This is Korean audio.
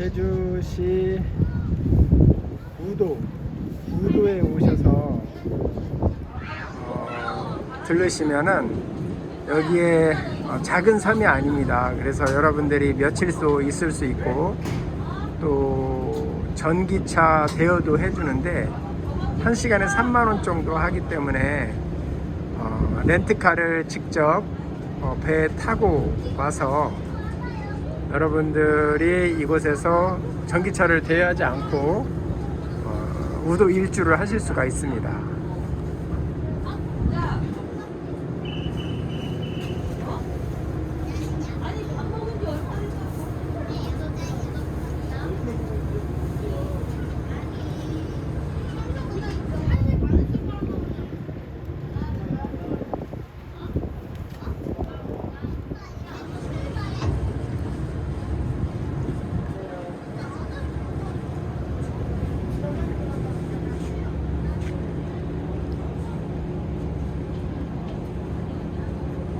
제주시 우도 우도에 오셔서 어, 들르시면은 여기에 어, 작은 섬이 아닙니다. 그래서 여러분들이 며칠도 있을 수 있고 또 전기차 대여도 해주는데 한 시간에 3만 원 정도 하기 때문에 어, 렌트카를 직접 어, 배에 타고 와서 여러분들이 이곳에서 전기차를 대여하지 않고 어, 우도 일주를 하실 수가 있습니다.